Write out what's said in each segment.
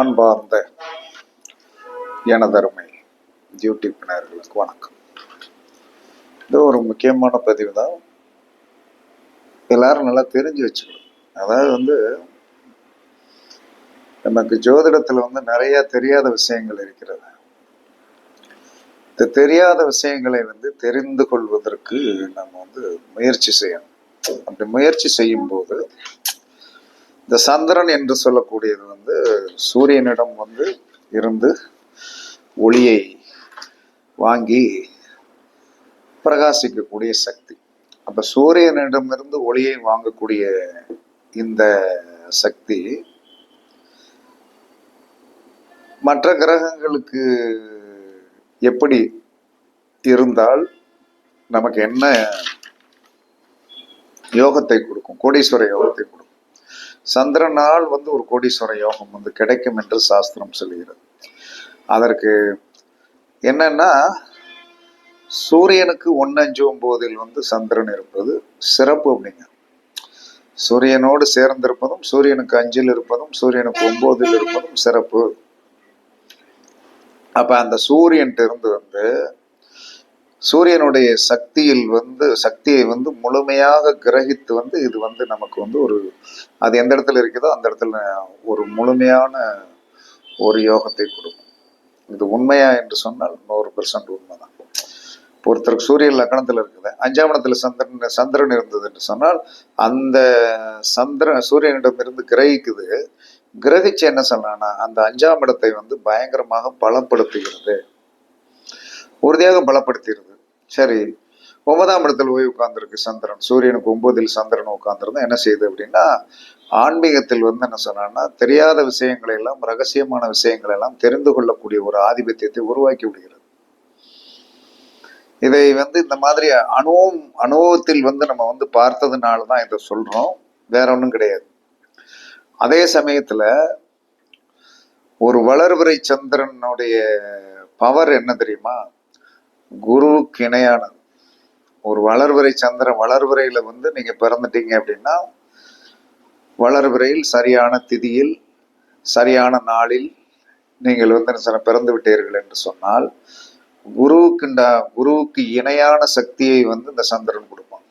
அன்பார்ந்த எனதருமை யூடியூப் நேயர்களுக்கு வணக்கம். இது ஒரு முக்கியமான பதிவு தான். எல்லாரும் நல்லா தெரிஞ்சு வச்சுக்கணும். அதாவது வந்து நமக்கு ஜோதிடத்தில் வந்து நிறைய தெரியாத விஷயங்கள் இருக்கிறது. இந்த தெரியாத விஷயங்களை வந்து தெரிந்து கொள்வதற்கு நம்ம வந்து முயற்சி செய்யணும். அப்படி முயற்சி செய்யும்போது இந்த சந்திரன் என்று சொல்லக்கூடியது வந்து சூரியனிடம் வந்து இருந்து ஒளியை வாங்கி பிரகாசிக்கக்கூடிய சக்தி. அப்ப சூரியனிடமிருந்து ஒளியை வாங்கக்கூடிய இந்த சக்தி மற்ற கிரகங்களுக்கு எப்படி இருந்தால் நமக்கு என்ன யோகத்தை கொடுக்கும்? கோடீஸ்வர யோகத்தை கொடுக்கும். சந்திரனால் வந்து ஒரு கோடீஸ்வர யோகம் வந்து கிடைக்கும் என்று சாஸ்திரம் சொல்கிறது. அதற்கு என்னன்னா சூரியனுக்கு ஒன்னஞ்சு ஒன்பதில் வந்து சந்திரன் இருப்பது சிறப்பு அப்படிங்க. சூரியனோடு சேர்ந்திருப்பதும் சூரியனுக்கு அஞ்சில் இருப்பதும் சூரியனுக்கு ஒன்போதில் இருப்பதும் சிறப்பு. அப்ப அந்த சூரியன் இருந்து வந்து சூரியனுடைய சக்தியில் வந்து சக்தியை வந்து முழுமையாக கிரகித்து வந்து இது வந்து நமக்கு வந்து ஒரு அது எந்த இடத்துல இருக்குதோ அந்த இடத்துல ஒரு முழுமையான ஒரு யோகத்தை கொடுக்கும். இது உண்மையா என்று சொன்னால் நூறு பெர்சன்ட் உண்மைதான். ஒருத்தருக்கு சூரியன் லக்கணத்தில் இருக்குது அஞ்சாம் இடத்துல சந்திரன் சந்திரன் இருந்தது என்று சொன்னால் அந்த சந்திரன் சூரியனிடம் இருந்து கிரகிக்குது. கிரகிச்சு என்ன சொல்லலாம்னா அந்த அஞ்சாம் இடத்தை வந்து பயங்கரமாக பலப்படுத்துகிறது. உறுதியாக பலப்படுத்திடுது. சரி. ஒன்பதாம் இடத்துல போய் உட்கார்ந்துருக்கு சந்திரன். சூரியனுக்கு ஒன்பதில் சந்திரன் உட்கார்ந்துருந்தா என்ன செய்யுது அப்படின்னா ஆன்மீகத்தில் வந்து என்ன சொன்னான்னா தெரியாத விஷயங்களை எல்லாம் ரகசியமான விஷயங்களை எல்லாம் தெரிந்து கொள்ளக்கூடிய ஒரு ஆதிபத்தியத்தை உருவாக்கி விடுகிறது. இதை வந்து இந்த மாதிரி அனுபவம் அனுபவத்தில் வந்து நம்ம வந்து பார்த்ததுனால தான் இதை சொல்றோம். வேற ஒன்றும் கிடையாது. அதே சமயத்துல ஒரு வளர்வரை சந்திரனுடைய பவர் என்ன தெரியுமா? குருவுக்கு இணையானது ஒரு வளர்வரை சந்திரன் வளர்வரையில வந்து நீங்க பிறந்துட்டீங்க அப்படின்னா வளர்வரையில் சரியான திதியில் சரியான நாளில் நீங்கள் வந்து என்ன பிறந்து விட்டீர்கள் என்று சொன்னால் குருவுக்கு இந்த- குருவுக்கு இணையான சக்தியை வந்து இந்த சந்திரன் கொடுப்பான்.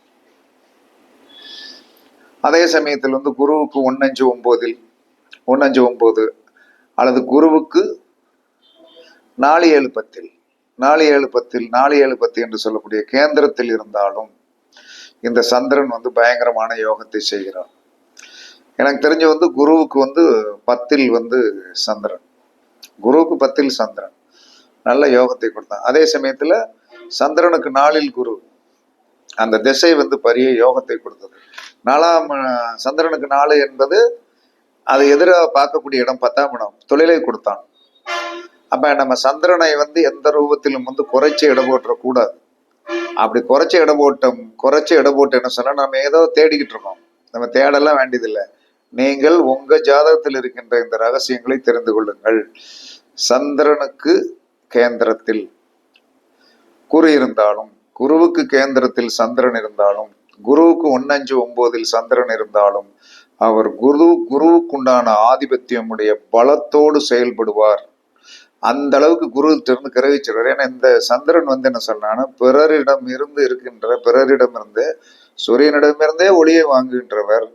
அதே சமயத்தில் வந்து குருவுக்கு ஒன்னஞ்சு ஒன்பதில் ஒன்னஞ்சு ஒன்பது அல்லது குருவுக்கு நாலு ஏழு பத்தில் நாலு ஏழு பத்தில் நாலு ஏழு பத்து என்று சொல்லக்கூடிய கேந்திரத்தில் இருந்தாலும் இந்த சந்திரன் வந்து பயங்கரமான யோகத்தை செய்கிறார். எனக்கு தெரிஞ்சு வந்து குருவுக்கு வந்து பத்தில் வந்து சந்திரன். குருவுக்கு பத்தில் சந்திரன். நல்ல யோகத்தை கொடுத்தான். அதே சமயத்துல சந்திரனுக்கு நாளில் குரு. அந்த திசை வந்து பெரிய யோகத்தை கொடுத்தது. நாலாம் சந்திரனுக்கு நாலு என்பது அது எதிராக பார்க்கக்கூடிய இடம் பத்தாம் இடம். தொழிலை கொடுத்தான். அப்ப நம்ம சந்திரனை வந்து எந்த ரூபத்திலும் வந்து குறைச்சி இட போட்டுறக்கூடாது அப்படி குறைச்சி இட போட்டோம் குறைச்சி இட போட்டு என்ன சொன்னா நம்ம ஏதோ தேடிக்கிட்டு இருக்கோம். நம்ம தேடலாம் வேண்டியதில்லை. நீங்கள் உங்க ஜாதகத்தில் இருக்கின்ற இந்த ரகசியங்களை தெரிந்து கொள்ளுங்கள். சந்திரனுக்கு கேந்திரத்தில் குரு இருந்தாலும் குருவுக்கு கேந்திரத்தில் சந்திரன் இருந்தாலும் குருவுக்கு ஒன்னஞ்சு ஒன்பதில் சந்திரன் இருந்தாலும் அவர் குரு குருவுக்குண்டான ஆதிபத்தியமுடைய பலத்தோடு செயல்படுவார். அந்த அளவுக்கு குருவிலிருந்து கிரகிச்சிடுவார் ஏன்னா இந்த சந்திரன் வந்து என்ன சொன்னான்னா பிறரிடம் இருந்து இருக்கின்ற பிறரிடம் இருந்து சூரியனிடமிருந்தே ஒளியை வாங்குகின்றவர்.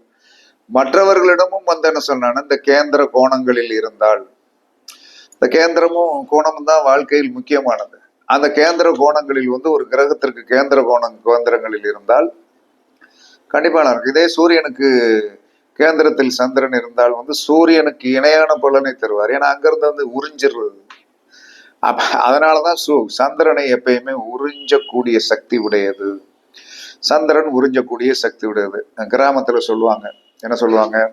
மற்றவர்களிடமும் வந்து என்ன சொன்னான்னா இந்த கேந்திர கோணங்களில் இருந்தால். இந்த கேந்திரமும் கோணமும் தான் வாழ்க்கையில் முக்கியமானது. அந்த கேந்திர கோணங்களில் வந்து ஒரு கிரகத்திற்கு கேந்திர கோணம் கேந்திரங்களில் இருந்தால் கண்டிப்பாக நல்லா இருக்கும். இதே சூரியனுக்கு கேந்திரத்தில் சந்திரன் இருந்தால் வந்து சூரியனுக்கு இணையான பலனை தருவார். ஏன்னா அங்கிருந்து வந்து உறிஞ்சிடுறது. அப்ப அதனாலதான் சு சந்திரனை எப்பயுமே உறிஞ்சக்கூடிய சக்தி உடையது. சந்திரன் உறிஞ்சக்கூடிய சக்தி உடையது. கிராமத்துல சொல்லுவாங்க. என்ன சொல்லுவாங்க?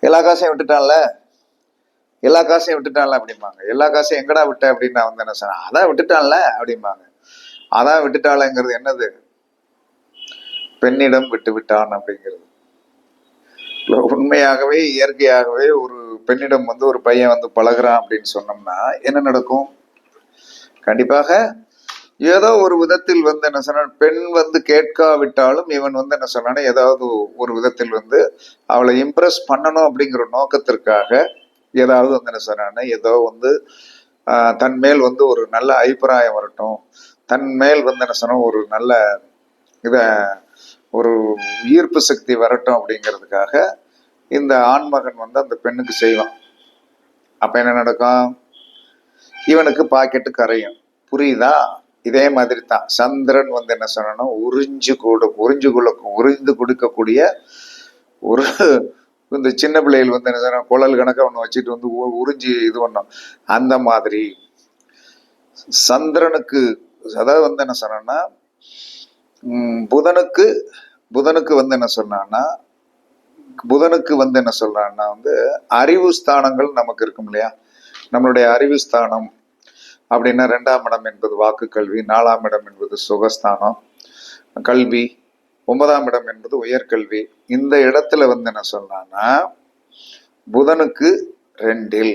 எல்லா காசையும் விட்டுட்டான்ல? எல்லா காசையும் விட்டுட்டான்ல அப்படிம்பாங்க. எல்லா காசையும் எங்கடா விட்ட அப்படின்னு நான் வந்து என்ன சொன்னேன்? அதான் விட்டுட்டான்ல அப்படிம்பாங்க. அதான் விட்டுட்டாளங்கிறது என்னது? பெண்ணிடம் விட்டு விட்டான் அப்படிங்கிறது. உண்மையாகவே இயற்கையாகவே ஒரு பெண்ணிடம் வந்து ஒரு பையன் வந்து பழகுறான் அப்படின்னு சொன்னோம்னா என்ன நடக்கும்? கண்டிப்பாக ஏதோ ஒரு விதத்தில் வந்து என்ன சொன்ன பெண் வந்து கேட்காவிட்டாலும் இவன் வந்து என்ன சொன்னானே ஏதாவது ஒரு விதத்தில் வந்து அவளை இம்ப்ரெஸ் பண்ணணும் அப்படிங்கிற நோக்கத்திற்காக ஏதாவது வந்து என்ன சொன்னான்னா ஏதோ வந்து தன் மேல் வந்து ஒரு நல்ல அபிப்பிராயம் வரட்டும். தன் மேல் வந்து என்ன சொன்னா ஒரு நல்ல இத ஒரு ஈர்ப்பு சக்தி வரட்டும் அப்படிங்கிறதுக்காக இந்த ஆண்மகன் வந்து அந்த பெண்ணுக்கு செய்வான். அப்ப என்ன நடக்கும்? இவனுக்கு பாக்கெட்டு கரையும். புரியுதா? இதே மாதிரி தான் சந்திரன் வந்து என்ன சொல்லணும்? உறிஞ்சு கூட உறிஞ்சு கொள்ள உறிந்து கொடுக்கக்கூடிய ஒரு இந்த சின்ன பிள்ளைகள் வந்து என்ன செய்யணும் குழல் கணக்கா ஒன்று வச்சுட்டு வந்து உ- உறிஞ்சி இது பண்ணும். அந்த மாதிரி சந்திரனுக்கு அதாவது வந்து என்ன சொன்னா புதனுக்கு புதனுக்கு வந்து என்ன சொன்னான்னா புதனுக்கு வந்து என்ன சொல்றான்னா வந்து அறிவு ஸ்தானங்கள் நமக்கு இருக்கும் இல்லையா? நம்மளுடைய அறிவு ஸ்தானம் அப்படின்னா ரெண்டாம் இடம் என்பது வாக்கு கல்வி நாலாம் இடம் என்பது சுகஸ்தானம் கல்வி ஒன்பதாம் இடம் என்பது உயர்கல்வி. இந்த இடத்துல வந்து என்ன சொன்னான்னா புதனுக்கு ரெண்டில்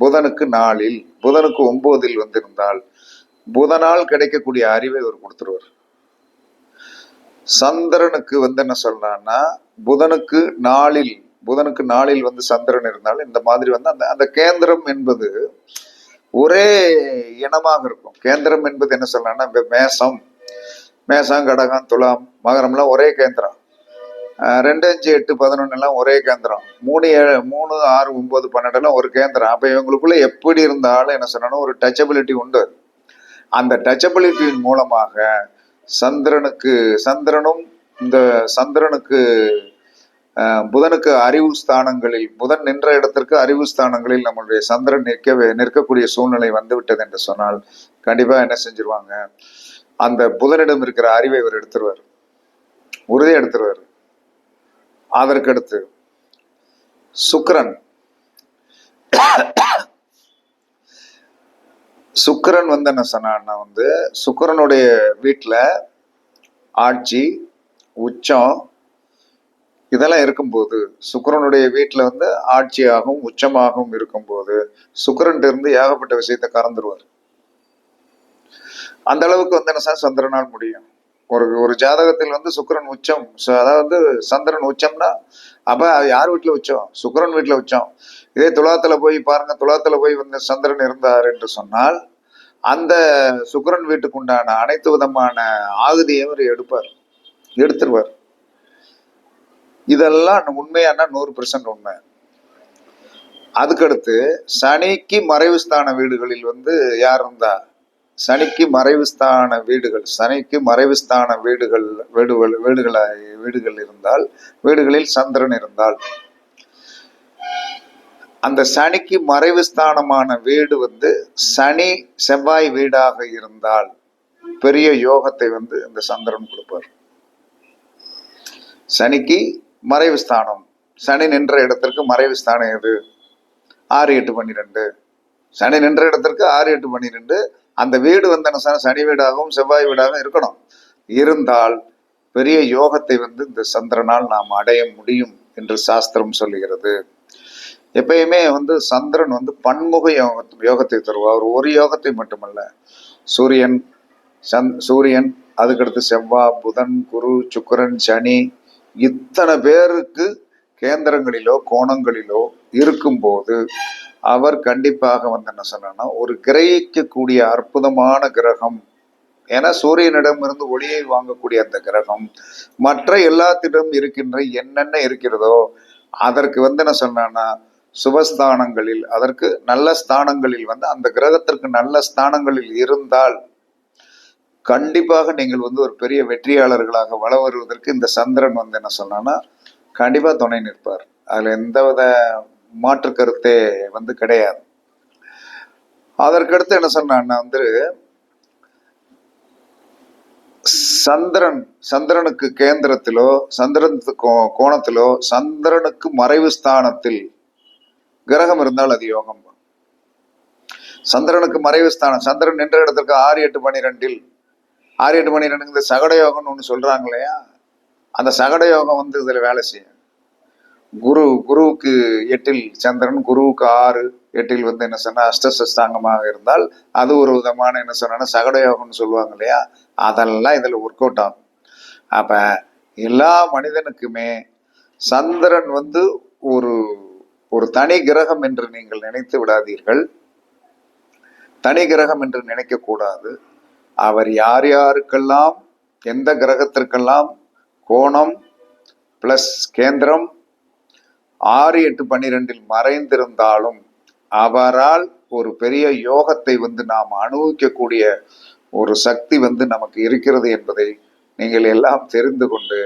புதனுக்கு நாலில் புதனுக்கு ஒன்பதில் வந்திருந்தால் புதனால் கிடைக்கக்கூடிய அறிவை அவர் கொடுத்துருவார். சந்திரனுக்கு வந்து என்ன சொல்றான்னா புதனுக்கு நாளில் புதனுக்கு நாளில் வந்து சந்திரன் இருந்தாலும் இந்த மாதிரி வந்து அந்த அந்த கேந்திரம் என்பது ஒரே இனமாக இருக்கும். கேந்திரம் என்பது என்ன சொல்லலாம்னா இப்ப மேசம். மேசம் கடகம் துலாம் மகரம்லாம் ஒரே கேந்திரம். ரெண்டு அஞ்சு எட்டு பதினொன்னு எல்லாம் ஒரே கேந்திரம். மூணு ஏழு மூணு ஆறு ஒன்பது பன்னெண்டு எல்லாம் ஒரு கேந்திரம். அப்ப இவங்களுக்குள்ள எப்படி இருந்தாலும் என்ன சொன்னாலும் ஒரு டச்சபிலிட்டி உண்டு. அந்த டச்சபிலிட்டியின் மூலமாக சந்திரனுக்கு சந்திரனும் இந்த சந்திரனுக்கு அஹ், புதனுக்கு அறிவு ஸ்தானங்களில் புதன் நின்ற இடத்திற்கு அறிவு ஸ்தானங்களில் நம்மளுடைய சந்திரன் நிற்க நிற்கக்கூடிய சூழ்நிலை வந்துவிட்டது என்று சொன்னால் கண்டிப்பாக என்ன செஞ்சிருவாங்க? அந்த புதனிடம் இருக்கிற அறிவை இவர் எடுத்துருவார். உறுதி எடுத்துருவார். அதற்கடுத்து சுக்கரன். சுக்கிரன் வந்து என்ன சொன்னான்னா வந்து சுக்கரனுடைய வீட்டில் ஆட்சி உச்சம் இதெல்லாம் இருக்கும்போது சுக்கிரனுடைய வீட்டில் வந்து ஆட்சியாகவும் உச்சமாகவும் இருக்கும்போது சுக்கிரன் இருந்து ஏகப்பட்ட விஷயத்தை கறந்துருவார். அந்த அளவுக்கு வந்து என்ன சார் சந்திரனால் முடியும். ஒரு ஒரு ஜாதகத்தில் வந்து சுக்கரன் உச்சம் அதாவது சந்திரன் உச்சம்னா அப்ப யார் வீட்டில் உச்சம்? சுக்கரன் வீட்டில் உச்சம். இதே துலாத்துல போய் பாருங்க துலாத்துல போய் வந்து சந்திரன் இருந்தார் என்று சொன்னால் அந்த சுக்கிரன் வீட்டுக்கு உண்டான அனைத்து விதமான ஆகுதியை அவர் எடுப்பார். எடுத்துருவார். இதெல்லாம் உண்மையானா நூறு பெர்சன்ட் உண்மை. அதுக்கடுத்து சனிக்கு மறைவு ஸ்தான வீடுகளில் வந்து யார் இருந்தா? சனிக்கு மறைவு ஸ்தான வீடுகள் சனிக்கு மறைவு ஸ்தான வீடுகள் வீடுகள் வீடுகளாய் வீடுகள் இருந்தால் வீடுகளில் சந்திரன் இருந்தால் அந்த சனிக்கு மறைவு ஸ்தானமான வீடு வந்து சனி செவ்வாய் வீடாக இருந்தால் பெரிய யோகத்தை வந்து இந்த சந்திரன் கொடுப்பார். சனிக்கு மறைவு ஸ்தானம். சனி நின்ற இடத்திற்கு மறைவு ஸ்தானம் எது? ஆறு எட்டு பன்னிரெண்டு. சனி நின்ற இடத்திற்கு ஆறு எட்டு பன்னிரெண்டு. அந்த வீடு வந்து என்ன சனி வீடாகவும் செவ்வாய் வீடாகவும் இருக்கணும். இருந்தால் பெரிய யோகத்தை வந்து இந்த சந்திரனால் நாம் அடைய முடியும் என்று சாஸ்திரம் சொல்லுகிறது. எப்பயுமே வந்து சந்திரன் வந்து பன்முக யோக யோகத்தை தருவார். ஒரு யோகத்தை மட்டுமல்ல. சூரியன் சந் சூரியன் அதுக்கடுத்து செவ்வாய் புதன் குரு சுக்கரன் சனி இத்தனை பேருக்கு கேந்திரங்களிலோ கோணங்களிலோ இருக்கும்போது அவர் கண்டிப்பாக வந்து என்ன சொன்னா ஒரு கிரகிக்கக்கூடிய அற்புதமான கிரகம். ஏன்னா சூரியனிடம் இருந்து ஒளியை வாங்கக்கூடிய அந்த கிரகம். மற்ற எல்லாத்திடம் இருக்கின்ற என்னென்ன இருக்கிறதோ அதற்கு வந்து என்ன சொன்னான்னா சுபஸ்தானங்களில் அதற்கு நல்ல ஸ்தானங்களில் வந்து அந்த கிரகத்திற்கு நல்ல ஸ்தானங்களில் இருந்தால் கண்டிப்பாக நீங்கள் வந்து ஒரு பெரிய வெற்றியாளர்களாக வள வருவதற்கு இந்த சந்திரன் வந்து என்ன சொன்னான்னா கண்டிப்பாக துணை நிற்பார். அதுல எந்தவித மாற்று கருத்தே வந்து கிடையாது. அதற்கடுத்து என்ன சொன்னான்னா வந்து சந்திரன் சந்திரனுக்கு கேந்திரத்திலோ சந்திரனுக்கு கோ- கோணத்திலோ சந்திரனுக்கு மறைவு ஸ்தானத்தில் கிரகம் இருந்தால் அது யோகம். சந்திரனுக்கு மறைவு ஸ்தானம். சந்திரன் நின்ற இடத்திற்கு ஆறு எட்டு பன்னிரெண்டில் ஆறு எட்டு பன்னிரெண்டு இந்த சகட யோகம்னு ஒன்று சொல்றாங்க இல்லையா அந்த சகட யோகம் வந்து இதில் வேலை செய்யும். குரு குருவுக்கு எட்டில் சந்திரன் குருவுக்கு ஆறு எட்டில் வந்து என்ன சொன்னா அஷ்டசஸ்தாங்கமாக இருந்தால் அது ஒரு விதமான என்ன சொன்னா சகட யோகம்னு சொல்லுவாங்க இல்லையா? அதெல்லாம் இதில் ஒர்க் அவுட் ஆகும். அப்ப எல்லா மனிதனுக்குமே சந்திரன் வந்து ஒரு ஒரு தனி கிரகம் என்று நீங்கள் நினைத்து விடாதீர்கள். தனி கிரகம் என்று நினைக்க கூடாது. அவர் யார் யாருக்கெல்லாம் எந்த கிரகத்திற்கெல்லாம் கோணம் பிளஸ் கேந்திரம் ஆறு எட்டு பன்னிரெண்டில் மறைந்திருந்தாலும் அவரால் ஒரு பெரிய யோகத்தை வந்து நாம் அனுபவிக்கக்கூடிய ஒரு சக்தி வந்து நமக்கு இருக்கிறது என்பதை நீங்கள் எல்லாம் தெரிந்து கொண்டு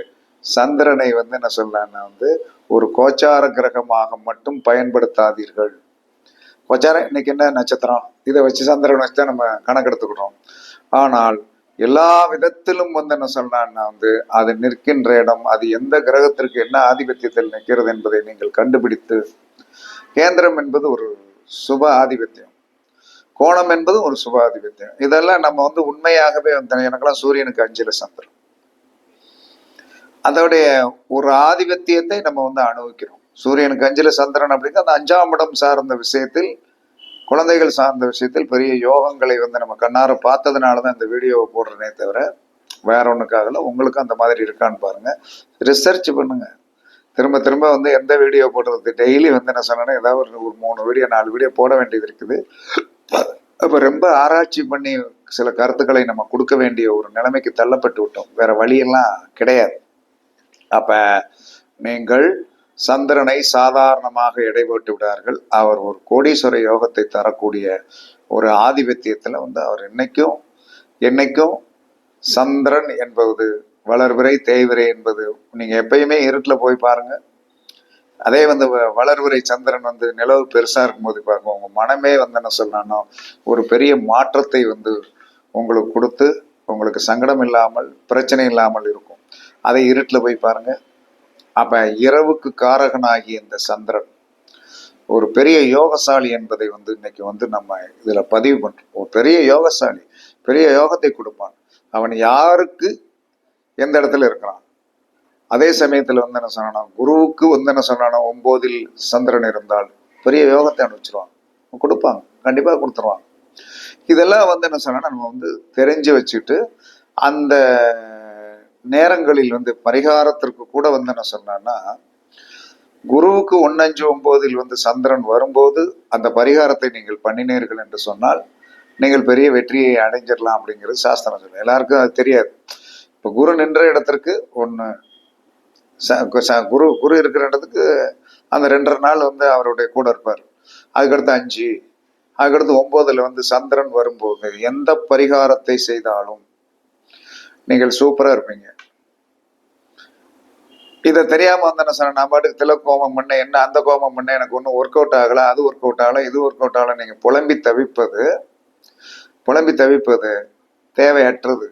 சந்திரனை வந்து என்ன சொல்லலாம்னா வந்து ஒரு கோச்சார கிரகமாக மட்டும் பயன்படுத்தாதீர்கள். கோச்சாரம் இன்னைக்கு என்ன நட்சத்திரம்? இதை வச்சு சந்திரன் வச்சு தான் நம்ம கணக்கெடுத்துக்கிறோம் ஆனால் எல்லா விதத்திலும் வந்து என்ன சொல்லலாம்னா வந்து அது நிற்கின்ற இடம் அது எந்த கிரகத்திற்கு என்ன ஆதிபத்தியத்தில் நிற்கிறது என்பதை நீங்கள் கண்டுபிடித்து கேந்திரம் என்பது ஒரு சுப ஆதிபத்தியம். கோணம் என்பது ஒரு சுப ஆதிபத்தியம். இதெல்லாம் நம்ம வந்து உண்மையாகவே வந்து எனக்கெல்லாம் சூரியனுக்கு அஞ்சில சந்திரம். அதோடைய ஒரு ஆதிபத்தியத்தை நம்ம வந்து அனுபவிக்கிறோம். சூரியனுக்கு அஞ்சில் சந்திரன் அப்படின்னா அந்த அஞ்சாம் இடம் சார்ந்த விஷயத்தில் குழந்தைகள் சார்ந்த விஷயத்தில் பெரிய யோகங்களை வந்து நம்ம கண்ணார பார்த்ததுனால தான் இந்த வீடியோவை போடுறேனே தவிர வேற ஒன்றுக்காகல உங்களுக்கு அந்த மாதிரி இருக்கான்னு பாருங்க. ரிசர்ச் பண்ணுங்க. திரும்ப திரும்ப வந்து எந்த வீடியோ போடுறது? டெய்லி வந்து என்ன சொன்னேன்னா ஏதாவது ஒரு ஒரு மூணு வீடியோ நாலு வீடியோ போட வேண்டியது இருக்குது. அப்போ ரொம்ப ஆராய்ச்சி பண்ணி சில கருத்துக்களை நம்ம கொடுக்க வேண்டிய ஒரு நிலைமைக்கு தள்ளப்பட்டு விட்டோம். வேற வழியெல்லாம் கிடையாது. அப்ப நீங்கள் சந்திரனை சாதாரணமாக இடைபெற்று விடார்கள். அவர் ஒரு கோடீஸ்வர யோகத்தை தரக்கூடிய ஒரு ஆதிபத்தியத்துல வந்து அவர் என்னைக்கும் என்னைக்கும் சந்திரன் என்பது வளர்விரை தேய்விரை என்பது நீங்க எப்பயுமே இருட்டுல போய் பாருங்க. அதே வந்து வ- சந்திரன் வந்து நிலவு பெருசா இருக்கும்போது பாருங்க உங்க மனமே வந்து என்ன சொல்லணும்னா ஒரு பெரிய மாற்றத்தை வந்து உங்களுக்கு கொடுத்து உங்களுக்கு சங்கடம் இல்லாமல் பிரச்சனை இல்லாமல் இருக்கும். அதை இருட்டில் போய் பாருங்க. அப்போ இரவுக்கு காரகனாகிய இந்த சந்திரன் ஒரு பெரிய யோகசாலி என்பதை வந்து இன்னைக்கு வந்து நம்ம இதில் பதிவு பண்ணுறோம் ஒரு பெரிய யோகசாலி பெரிய யோகத்தை கொடுப்பான். அவன் யாருக்கு? எந்த இடத்துல இருக்கிறான்? அதே சமயத்தில் வந்து என்ன சொன்னானா குருவுக்கு வந்து என்ன சொன்னானா ஒம்போதில் சந்திரன் இருந்தால் பெரிய யோகத்தை அனுப்பிச்சிருவான். கொடுப்பாங்க கண்டிப்பாக கொடுத்துருவாங்க இதெல்லாம் வந்து என்ன சொன்னா நம்ம வந்து தெரிஞ்சு வச்சுட்டு அந்த நேரங்களில் வந்து பரிகாரத்திற்கு கூட வந்து என்ன சொன்னான்னா குருவுக்கு ஒன்னஞ்சு ஒன்பதில் வந்து சந்திரன் வரும்போது அந்த பரிகாரத்தை நீங்கள் பண்ணினீர்கள் என்று சொன்னால் நீங்கள் பெரிய வெற்றியை அடைஞ்சிடலாம் அப்படிங்கிறது சாஸ்திரம் சொல்லும் எல்லாருக்கும் அது தெரியாது. இப்போ குரு நின்ற இடத்திற்கு ஒன்று குரு குரு இருக்கிற இடத்துக்கு அந்த ரெண்டரை நாள் வந்து அவருடைய கூட இருப்பார். அதுக்கடுத்து அஞ்சு அதுக்கடுத்து ஒம்போதில் வந்து சந்திரன் வரும்போது எந்த பரிகாரத்தை செய்தாலும் நீங்கள் சூப்பரா இருப்பீங்க. இதை தெரியாம வந்து என்ன சொன்ன நான் பாட்டுக்கு தில கோபம் பண்ண என்ன அந்த கோபம் பண்ண எனக்கு ஒன்றும் ஒர்க் அவுட் ஆகலை அது ஒர்க் அவுட் ஆகல இது ஒர்க் அவுட் ஆகல. நீங்கள் புலம்பி தவிப்பது புலம்பி தவிப்பது தேவையற்றது.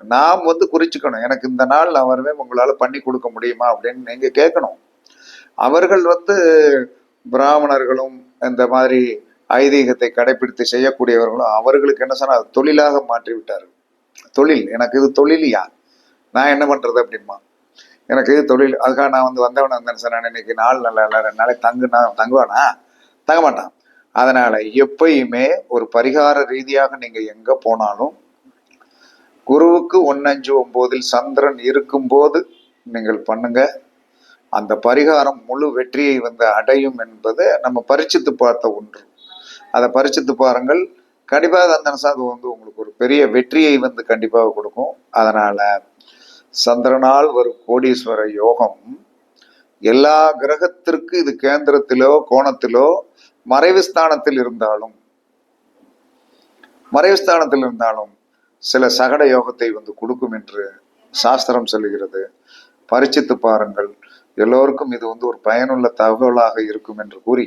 நாம் வந்து குறிச்சுக்கணும் எனக்கு இந்த நாள் நான் வருவேன் உங்களால பண்ணி கொடுக்க முடியுமா அப்படின்னு நீங்கள் கேட்கணும். அவர்கள் வந்து பிராமணர்களும் இந்த மாதிரி ஐதீகத்தை கடைபிடித்து செய்யக்கூடியவர்களும் அவர்களுக்கு என்ன சொன்னால் அது தொழிலாக மாற்றி விட்டார்கள் தொழில் எனக்கு இது தொழிலியா நான் என்ன பண்றது அப்படிமா எனக்கு இது தொழில் அதுக்காக நான் வந்து வந்தவன வந்தேன் சார். நான் இன்னைக்கு நாள் நல்லா இல்லை ரெண்டு நாளைக்கு தங்குனா தங்குவானா? தங்க மாட்டான் அதனால எப்பயுமே ஒரு பரிகார ரீதியாக நீங்க எங்க போனாலும் குருவுக்கு ஒன்னஞ்சு ஒம்போதில் சந்திரன் இருக்கும்போது நீங்கள் பண்ணுங்க. அந்த பரிகாரம் முழு வெற்றியை வந்து அடையும் என்பது நம்ம பரிச்சித்து பார்த்த ஒன்று. அதை பரிச்சித்து பாருங்கள். கண்டிப்பாக அந்த அது வந்து உங்களுக்கு ஒரு பெரிய வெற்றியை வந்து கண்டிப்பாக கொடுக்கும். அதனால சந்திரனால் வரும் கோடீஸ்வர யோகம் எல்லா கிரகத்திற்கு இது கேந்திரத்திலோ கோணத்திலோ மறைவு ஸ்தானத்தில் இருந்தாலும் மறைவு ஸ்தானத்தில் இருந்தாலும் சில சகட யோகத்தை வந்து கொடுக்கும் என்று சாஸ்திரம் சொல்லுகிறது. பரிச்சித்து பாருங்கள். எல்லோருக்கும் இது வந்து ஒரு பயனுள்ள தகவலாக இருக்கும் என்று கூறி